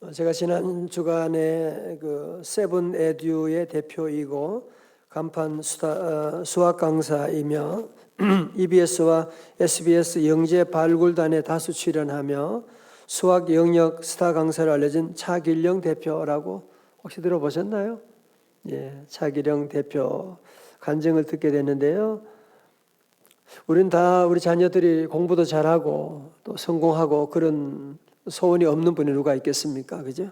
어, 제가 지난 주간에 그 세븐 에듀의 대표이고 간판 수다, 어, 수학 강사이며 EBS와 SBS 영재 발굴단에 다수 출연하며 수학 영역 스타 강사로 알려진 차길령 대표라고 혹시 들어보셨나요? 예, 차길령 대표 간증을 듣게 됐는데요. 우리는 다 우리 자녀들이 공부도 잘하고 또 성공하고 그런 소원이 없는 분이 누가 있겠습니까? 그죠?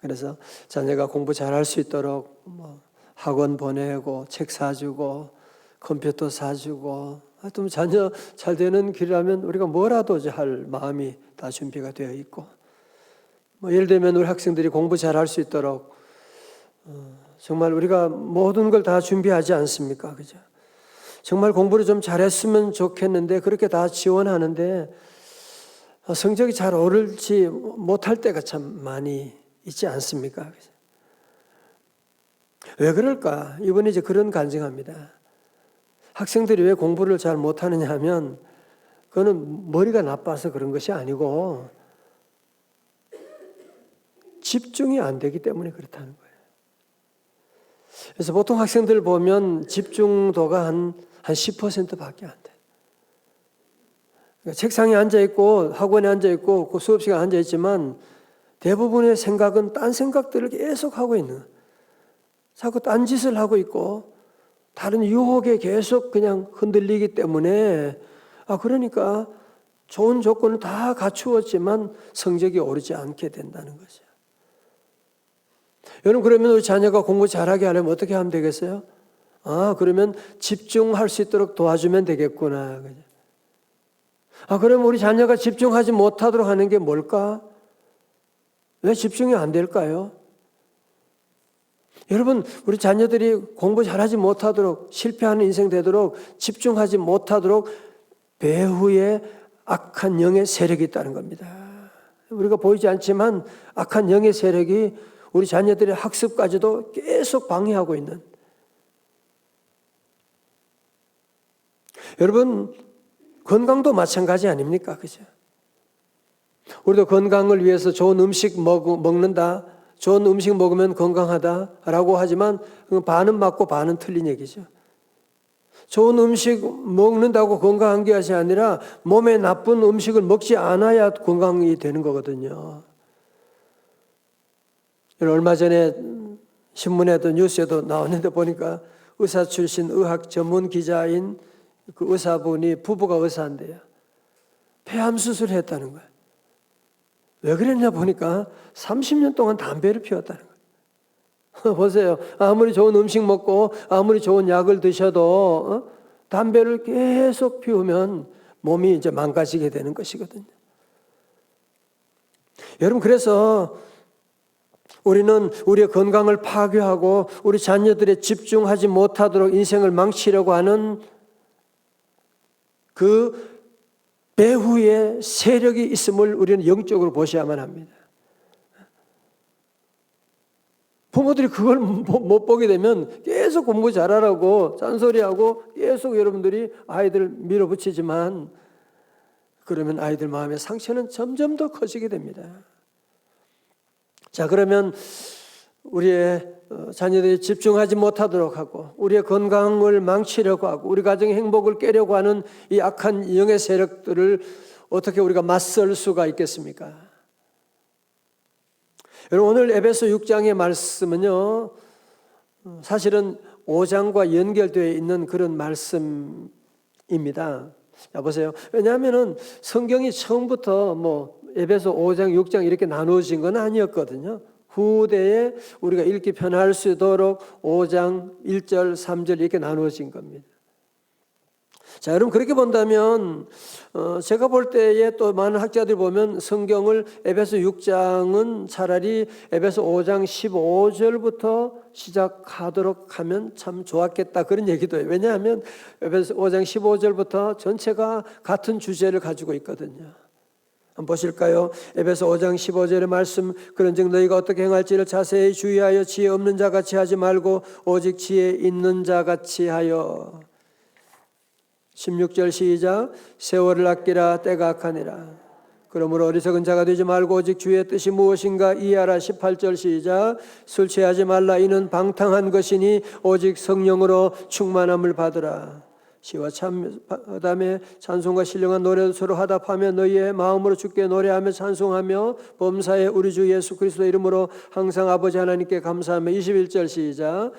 그래서 자녀가 공부 잘할 수 있도록 뭐 학원 보내고 책 사주고 컴퓨터 사주고 하여튼 자녀 잘 되는 길이라면 우리가 뭐라도 할 마음이 다 준비가 되어 있고 뭐 예를 들면 우리 학생들이 공부 잘할 수 있도록 어, 정말 우리가 모든 걸 다 준비하지 않습니까? 그죠? 정말 공부를 좀 잘했으면 좋겠는데 그렇게 다 지원하는데 어, 성적이 잘 오를지 못할 때가 참 많이 있지 않습니까? 왜 그럴까? 이번에 이제 그런 간증합니다. 학생들이 왜 공부를 잘 못하느냐 하면 그거는 머리가 나빠서 그런 것이 아니고 집중이 안 되기 때문에 그렇다는 거예요. 그래서 보통 학생들 보면 집중도가 한, 한 10%밖에 안 돼. 그러니까 책상에 앉아 있고 학원에 앉아 있고 그 수업 시간 앉아 있지만 대부분의 생각은 딴 생각들을 계속 하고 있는 자꾸 딴 짓을 하고 있고 다른 유혹에 계속 그냥 흔들리기 때문에 아 그러니까 좋은 조건을 다 갖추었지만 성적이 오르지 않게 된다는 거죠. 여러분 그러면 우리 자녀가 공부 잘하게 하려면 어떻게 하면 되겠어요? 아 그러면 집중할 수 있도록 도와주면 되겠구나. 그죠? 아 그러면 우리 자녀가 집중하지 못하도록 하는 게 뭘까? 왜 집중이 안 될까요? 여러분, 우리 자녀들이 공부 잘하지 못하도록 실패하는 인생 되도록 집중하지 못하도록 배후에 악한 영의 세력이 있다는 겁니다. 우리가 보이지 않지만 악한 영의 세력이 우리 자녀들의 학습까지도 계속 방해하고 있는. 여러분, 건강도 마찬가지 아닙니까? 그죠? 우리도 건강을 위해서 좋은 음식 먹, 먹는다. 좋은 음식 먹으면 건강하다라고 하지만 반은 맞고 반은 틀린 얘기죠. 좋은 음식 먹는다고 건강한 것이 아니라 몸에 나쁜 음식을 먹지 않아야 건강이 되는 거거든요. 얼마 전에 신문에도 뉴스에도 나왔는데 보니까 의사 출신 의학 전문 기자인 그 의사분이 부부가 의사인데요. 폐암 수술을 했다는 거예요. 왜 그랬냐 보니까 30년 동안 담배를 피웠다는 거예요. 보세요. 아무리 좋은 음식 먹고 아무리 좋은 약을 드셔도 어? 담배를 계속 피우면 몸이 이제 망가지게 되는 것이거든요. 여러분 그래서 우리는 우리의 건강을 파괴하고 우리 자녀들의 집중하지 못하도록 인생을 망치려고 하는 그 배후에 세력이 있음을 우리는 영적으로 보셔야만 합니다. 부모들이 그걸 못 보게 되면 계속 공부 잘하라고 짠소리하고 계속 여러분들이 아이들을 밀어붙이지만 그러면 아이들 마음의 상처는 점점 더 커지게 됩니다. 자, 그러면 우리의 어, 자녀들이 집중하지 못하도록 하고 우리의 건강을 망치려고 하고 우리 가정의 행복을 깨려고 하는 이 악한 영의 세력들을 어떻게 우리가 맞설 수가 있겠습니까? 여러분 오늘 에베소 6장의 말씀은요. 사실은 5장과 연결되어 있는 그런 말씀입니다. 자 보세요. 왜냐하면은 성경이 처음부터 뭐 에베소 5장, 6장 이렇게 나누어진 건 아니었거든요. 후대에 우리가 읽기 편할 수 있도록 5장 1절, 3절 이렇게 나누어진 겁니다. 자, 여러분 그렇게 본다면 어, 제가 볼 때에 또 많은 학자들이 보면 성경을 에베소 6장은 차라리 에베소 5장 15절부터 시작하도록 하면 참 좋았겠다 그런 얘기도 해요. 왜냐하면 에베소 5장 15절부터 전체가 같은 주제를 가지고 있거든요. 한번 보실까요? 에베소 5장 15절의 말씀 그런즉 너희가 어떻게 행할지를 자세히 주의하여 지혜 없는 자 같이 하지 말고 오직 지혜 있는 자 같이 하여. 16절 시작. 세월을 아끼라 때가 악하니라. 그러므로 어리석은 자가 되지 말고 오직 주의 뜻이 무엇인가 이해하라. 18절 시작. 술 취하지 말라. 이는 방탕한 것이니 오직 성령으로 충만함을 받으라 시와 참 그다음에 찬송과 신령한 노래도 서로 하답하며 너희의 마음으로 주께 노래하며 찬송하며 범사에 우리 주 예수 그리스도 이름으로 항상 아버지 하나님께 감사하며 21절 시작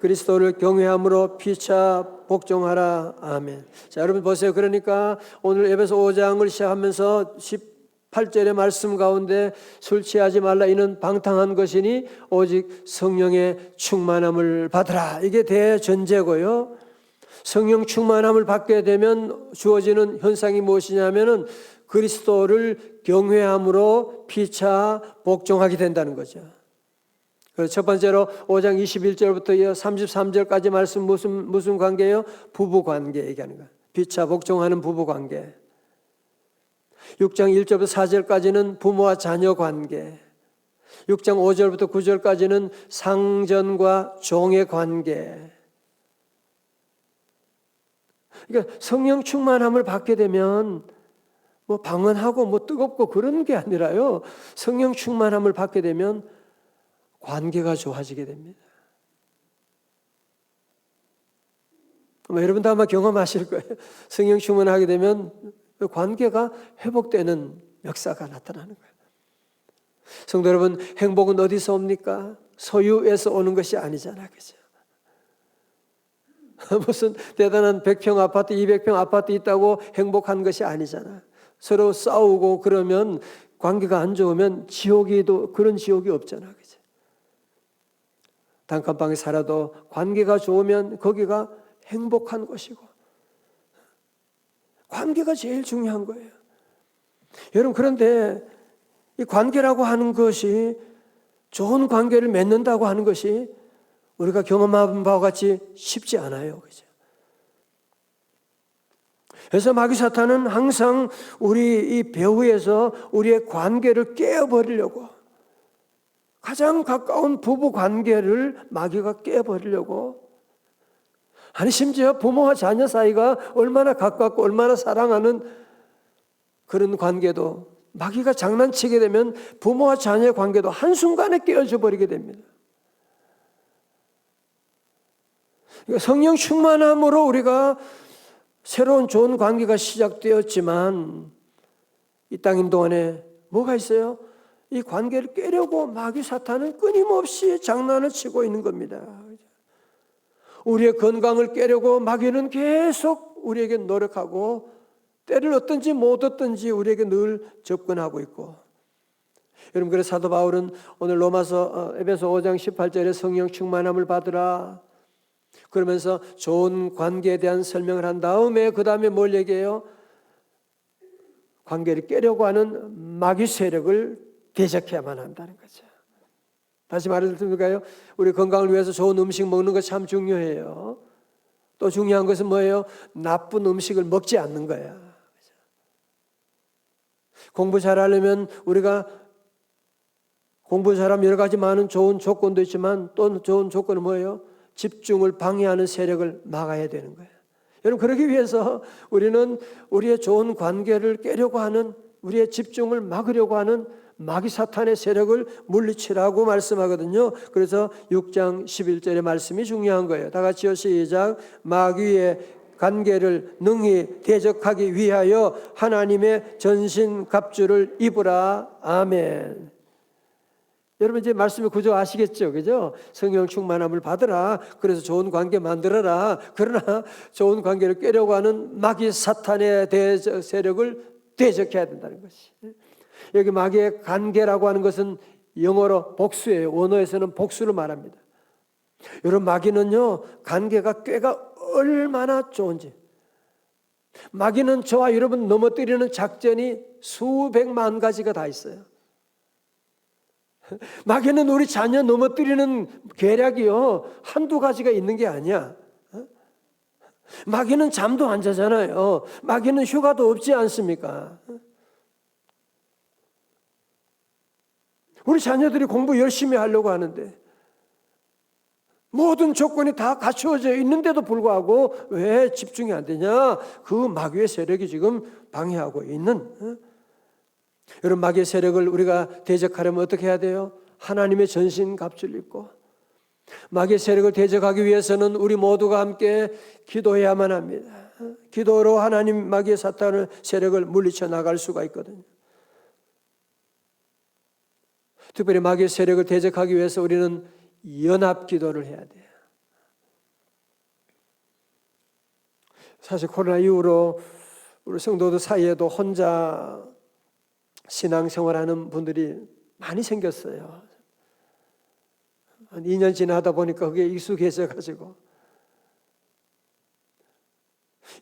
그리스도를 경외함으로 피차 복종하라. 아멘. 자, 여러분 보세요. 그러니까 오늘 에베소 5장을 시작하면서 18절의 말씀 가운데 술 취하지 말라 이는 방탕한 것이니 오직 성령의 충만함을 받으라. 이게 대전제고요. 성령 충만함을 받게 되면 주어지는 현상이 무엇이냐면은 그리스도를 경외함으로 피차 복종하게 된다는 거죠. 첫 번째로 5장 21절부터 33절까지 말씀 무슨 무슨 관계예요? 부부 관계 얘기하는 거예요. 피차 복종하는 부부 관계. 6장 1절부터 4절까지는 부모와 자녀 관계. 6장 5절부터 9절까지는 상전과 종의 관계. 그러니까 성령 충만함을 받게 되면 뭐 방언하고 뭐 뜨겁고 그런 게 아니라요. 성령 충만함을 받게 되면 관계가 좋아지게 됩니다. 아마 여러분도 아마 경험하실 거예요. 성령 충만하게 되면 그 관계가 회복되는 역사가 나타나는 거예요. 성도 여러분, 행복은 어디서 옵니까? 소유에서 오는 것이 아니잖아, 그죠? 무슨 대단한 100평 아파트, 200평 아파트 있다고 행복한 것이 아니잖아. 서로 싸우고 그러면 관계가 안 좋으면 지옥이도 그런 지옥이 없잖아, 그죠? 단칸방에 살아도 관계가 좋으면 거기가 행복한 곳이고 관계가 제일 중요한 거예요. 여러분 그런데 이 관계라고 하는 것이 좋은 관계를 맺는다고 하는 것이 우리가 경험한 바와 같이 쉽지 않아요. 그죠? 그래서 마귀 사탄은 항상 우리 이 배후에서 우리의 관계를 깨어버리려고 가장 가까운 부부 관계를 마귀가 깨버리려고 아니 심지어 부모와 자녀 사이가 얼마나 가깝고 얼마나 사랑하는 그런 관계도 마귀가 장난치게 되면 부모와 자녀의 관계도 한순간에 깨어져 버리게 됩니다. 그러니까 성령 충만함으로 우리가 새로운 좋은 관계가 시작되었지만 이 땅인 동안에 뭐가 있어요? 이 관계를 깨려고 마귀 사탄은 끊임없이 장난을 치고 있는 겁니다. 우리의 건강을 깨려고 마귀는 계속 우리에게 노력하고 때를 얻든지 못 얻든지 우리에게 늘 접근하고 있고 여러분 그래서 사도 바울은 오늘 로마서 어, 에베소 5장 18절에 성령 충만함을 받으라 그러면서 좋은 관계에 대한 설명을 한 다음에 그 다음에 뭘 얘기해요? 관계를 깨려고 하는 마귀 세력을 대적해야만 한다는 거죠. 다시 말을 드릴까요? 우리 건강을 위해서 좋은 음식 먹는 거 참 중요해요. 또 중요한 것은 뭐예요? 나쁜 음식을 먹지 않는 거야. 공부 잘하려면 우리가 공부 잘하면 여러 가지 많은 좋은 조건도 있지만 또 좋은 조건은 뭐예요? 집중을 방해하는 세력을 막아야 되는 거예요. 여러분 그러기 위해서 우리는 우리의 좋은 관계를 깨려고 하는 우리의 집중을 막으려고 하는 마귀 사탄의 세력을 물리치라고 말씀하거든요. 그래서 6장 11절의 말씀이 중요한 거예요. 다 같이요 시작. 마귀의 관계를 능히 대적하기 위하여 하나님의 전신 갑주를 입으라. 아멘. 여러분 이제 말씀의 구조 아시겠죠? 그죠? 성령 충만함을 받으라. 그래서 좋은 관계 만들어라. 그러나 좋은 관계를 깨려고 하는 마귀 사탄의 대적 세력을 대적해야 된다는 것이. 여기 마귀의 관계라고 하는 것은 영어로 복수예요. 원어에서는 복수를 말합니다. 여러분 마귀는요 관계가 꾀가 얼마나 좋은지 마귀는 저와 여러분 넘어뜨리는 작전이 수백만 가지가 다 있어요. 마귀는 우리 자녀 넘어뜨리는 계략이요 한두 가지가 있는 게 아니야. 마귀는 잠도 안 자잖아요. 마귀는 휴가도 없지 않습니까? 우리 자녀들이 공부 열심히 하려고 하는데 모든 조건이 다 갖추어져 있는데도 불구하고 왜 집중이 안 되냐? 그 마귀의 세력이 지금 방해하고 있는 여러분 마귀의 세력을 우리가 대적하려면 어떻게 해야 돼요? 하나님의 전신 갑주를 입고 마귀의 세력을 대적하기 위해서는 우리 모두가 함께 기도해야만 합니다. 기도로 하나님 마귀의 사탄을 세력을 물리쳐 나갈 수가 있거든요. 특별히 마귀의 세력을 대적하기 위해서 우리는 연합 기도를 해야 돼요. 사실 코로나 이후로 우리 성도들 사이에도 혼자 신앙생활하는 분들이 많이 생겼어요. 한 2년 지나다 보니까 그게 익숙해져 가지고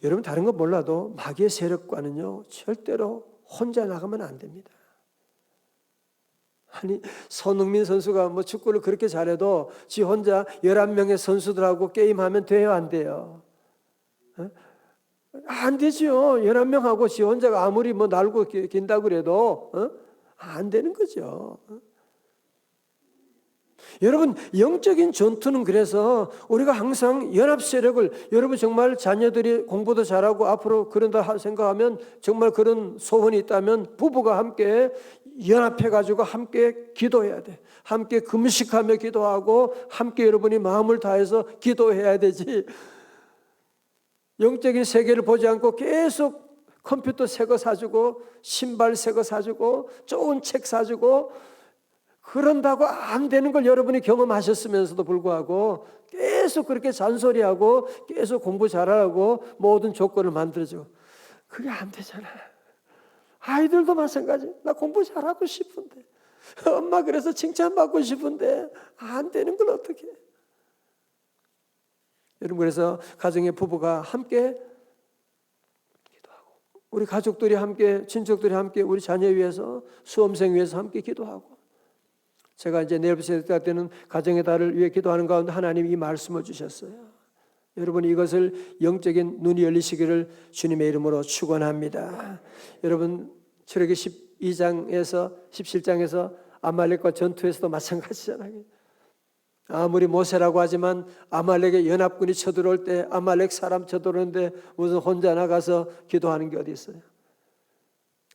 여러분 다른 건 몰라도 마귀의 세력과는요 절대로 혼자 나가면 안 됩니다. 아니 손흥민 선수가 뭐 축구를 그렇게 잘해도 지 혼자 11명의 선수들하고 게임하면 돼요 안 돼요? 어? 안 되죠. 11명하고 지 혼자가 아무리 뭐 날고 긴다고 그래도 어? 안 되는 거죠. 여러분 영적인 전투는 그래서 우리가 항상 연합 세력을 여러분 정말 자녀들이 공부도 잘하고 앞으로 그런다 생각하면 정말 그런 소원이 있다면 부부가 함께 연합해 가지고 함께 기도해야 돼. 함께 금식하며 기도하고 함께 여러분이 마음을 다해서 기도해야 되지. 영적인 세계를 보지 않고 계속 컴퓨터 새 거 사주고 신발 새 거 사주고 좋은 책 사주고 그런다고 안 되는 걸 여러분이 경험하셨으면서도 불구하고 계속 그렇게 잔소리하고 계속 공부 잘하고 모든 조건을 만들어주고 그게 안 되잖아. 아이들도 마찬가지. 나 공부 잘하고 싶은데 엄마 그래서 칭찬받고 싶은데 안 되는 걸 어떻게? 여러분 그래서 가정의 부부가 함께 기도하고 우리 가족들이 함께 친척들이 함께 우리 자녀 위해서 수험생 위해서 함께 기도하고 제가 이제 내일부터 때는 가정의 달을 위해 기도하는 가운데 하나님이 이 말씀을 주셨어요. 여러분 이것을 영적인 눈이 열리시기를 주님의 이름으로 축원합니다. 여러분 출애기 12장에서 17장에서 아말렉과 전투에서도 마찬가지잖아요. 아무리 모세라고 하지만 아말렉의 연합군이 쳐들어올 때 아말렉 사람 쳐들어오는데 무슨 혼자 나가서 기도하는 게 어디 있어요?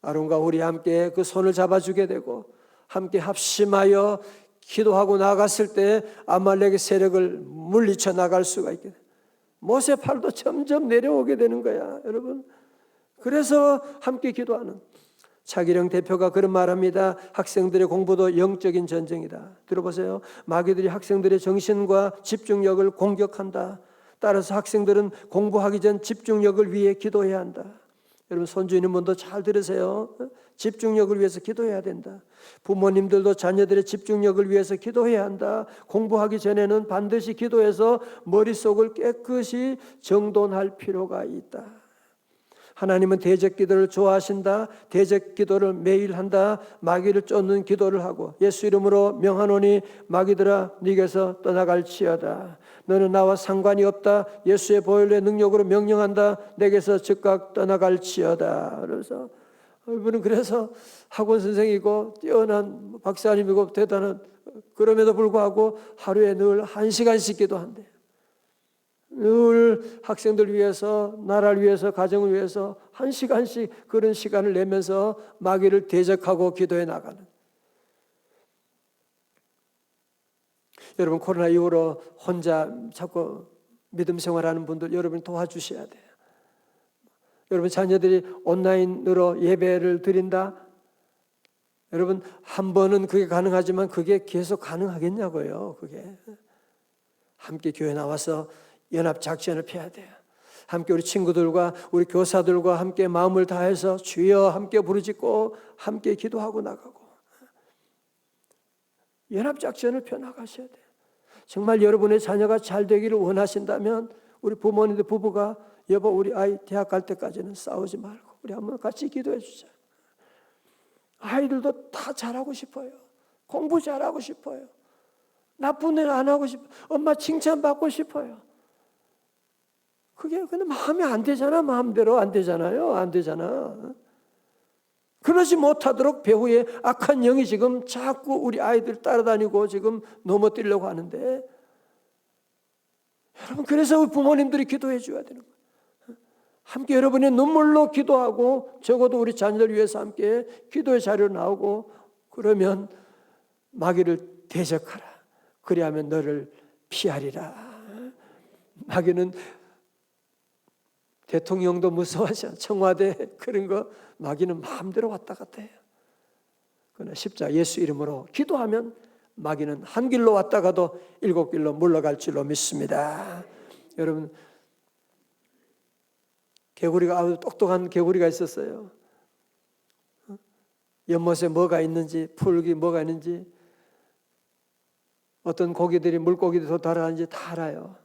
아론과 우리 함께 그 손을 잡아주게 되고 함께 합심하여 기도하고 나갔을 때 아말렉의 세력을 물리쳐 나갈 수가 있게 돼. 모세 팔도 점점 내려오게 되는 거야, 여러분. 그래서 함께 기도하는 차기령 대표가 그런 말합니다. 학생들의 공부도 영적인 전쟁이다. 들어보세요. 마귀들이 학생들의 정신과 집중력을 공격한다. 따라서 학생들은 공부하기 전 집중력을 위해 기도해야 한다. 여러분 손주 있는 분도 잘 들으세요. 집중력을 위해서 기도해야 된다. 부모님들도 자녀들의 집중력을 위해서 기도해야 한다. 공부하기 전에는 반드시 기도해서 머릿속을 깨끗이 정돈할 필요가 있다. 하나님은 대적 기도를 좋아하신다. 대적 기도를 매일 한다. 마귀를 쫓는 기도를 하고 예수 이름으로 명하노니 마귀들아 네게서 떠나갈지어다. 너는 나와 상관이 없다. 예수의 보혈의 능력으로 명령한다. 내게서 즉각 떠나갈지어다. 그래서 이분은 그래서 학원 선생이고 뛰어난 박사님이고 대단한 그럼에도 불구하고 하루에 늘 한 시간씩 기도한대. 늘 학생들 위해서, 나라를 위해서, 가정을 위해서 한 시간씩 그런 시간을 내면서 마귀를 대적하고 기도해 나가는. 여러분 코로나 이후로 혼자 자꾸 믿음 생활하는 분들 여러분 도와주셔야 돼요. 여러분 자녀들이 온라인으로 예배를 드린다. 여러분 한 번은 그게 가능하지만 그게 계속 가능하겠냐고요. 그게 함께 교회 나와서 연합 작전을 펴야 돼요. 함께 우리 친구들과 우리 교사들과 함께 마음을 다해서 주여 함께 부르짖고 함께 기도하고 나가고 연합 작전을 펴 나가셔야 돼요. 정말 여러분의 자녀가 잘 되기를 원하신다면 우리 부모님들 부부가 여보 우리 아이 대학 갈 때까지는 싸우지 말고 우리 한번 같이 기도해 주자. 아이들도 다 잘하고 싶어요. 공부 잘하고 싶어요. 나쁜 일 안 하고 싶어. 엄마 칭찬받고 싶어요. 그게 근데 마음이 안 되잖아. 마음대로 안 되잖아요. 안 되잖아. 그러지 못하도록 배후에 악한 영이 지금 자꾸 우리 아이들 따라다니고 지금 넘어뜨리려고 하는데 여러분 그래서 우리 부모님들이 기도해 줘야 되는 거예요. 함께 여러분의 눈물로 기도하고 적어도 우리 자녀들 위해서 함께 기도의 자료 나오고 그러면 마귀를 대적하라. 그리하면 너를 피하리라. 마귀는 대통령도 무서워하죠. 청와대 그런 거 마귀는 마음대로 왔다 갔다 해요. 그러나 십자 예수 이름으로 기도하면 마귀는 한 길로 왔다가도 일곱 길로 물러갈 줄로 믿습니다. 여러분 개구리가 아주 똑똑한 개구리가 있었어요. 연못에 뭐가 있는지 풀기 뭐가 있는지 어떤 고기들이 물고기들이 더 달아는지 다 알아요.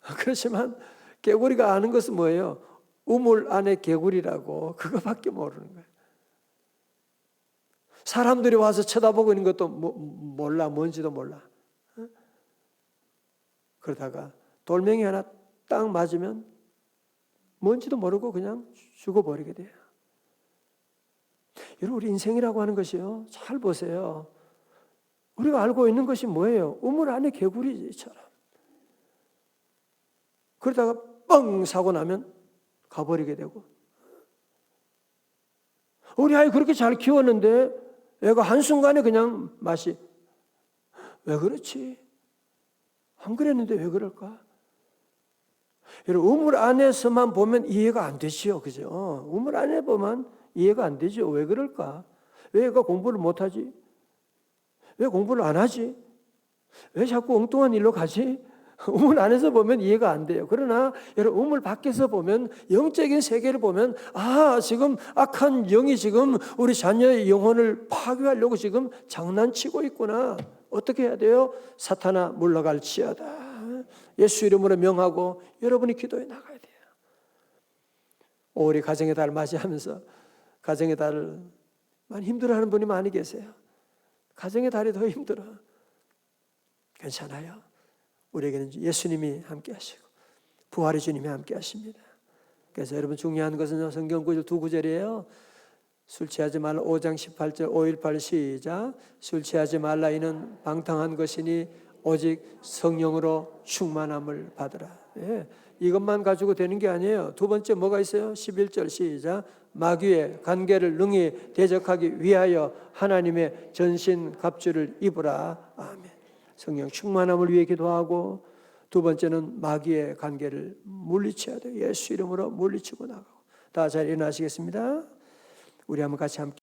그렇지만 개구리가 아는 것은 뭐예요? 우물 안에 개구리라고 그거밖에 모르는 거예요. 사람들이 와서 쳐다보고 있는 것도 모- 몰라 뭔지도 몰라. 어? 그러다가 돌멩이 하나 딱 맞으면 뭔지도 모르고 그냥 죽어버리게 돼요. 여러분 우리 인생이라고 하는 것이요. 잘 보세요. 우리가 알고 있는 것이 뭐예요? 우물 안에 개구리처럼. 그러다가 뻥 사고 나면 가버리게 되고. 우리 아이 그렇게 잘 키웠는데 애가 한순간에 그냥 맛이 왜 그렇지? 안 그랬는데 왜 그럴까? 여러분 우물 안에서만 보면 이해가 안 되지요. 그죠? 우물 안에 보면 이해가 안 되죠. 왜 그럴까? 왜 애가 공부를 못 하지? 왜 공부를 안 하지? 왜 자꾸 엉뚱한 일로 가지? 우물 안에서 보면 이해가 안 돼요. 그러나 여러분 우물 밖에서 보면 영적인 세계를 보면 아 지금 악한 영이 지금 우리 자녀의 영혼을 파괴하려고 지금 장난치고 있구나. 어떻게 해야 돼요? 사탄아 물러갈지어다. 예수 이름으로 명하고 여러분이 기도해 나가야 돼요. 우리 가정의 달 맞이하면서 가정의 달을 많이 힘들어하는 분이 많이 계세요. 가정의 달이 더 힘들어. 괜찮아요. 우리에게는 예수님이 함께 하시고 부활의 주님이 함께 하십니다. 그래서 여러분 중요한 것은 성경 구절 두 구절이에요. 술 취하지 말라 5장 18절 518 시작 술 취하지 말라 이는 방탕한 것이니 오직 성령으로 충만함을 받으라. 예, 이것만 가지고 되는 게 아니에요. 두 번째 뭐가 있어요? 11절 시작 마귀의 관계를 능히 대적하기 위하여 하나님의 전신 갑주를 입으라. 아멘. 성령 충만함을 위해 기도하고 두 번째는 마귀의 관계를 물리쳐야 돼요. 예수 이름으로 물리치고 나가고 다 잘 일어나시겠습니다. 우리 한번 같이 함께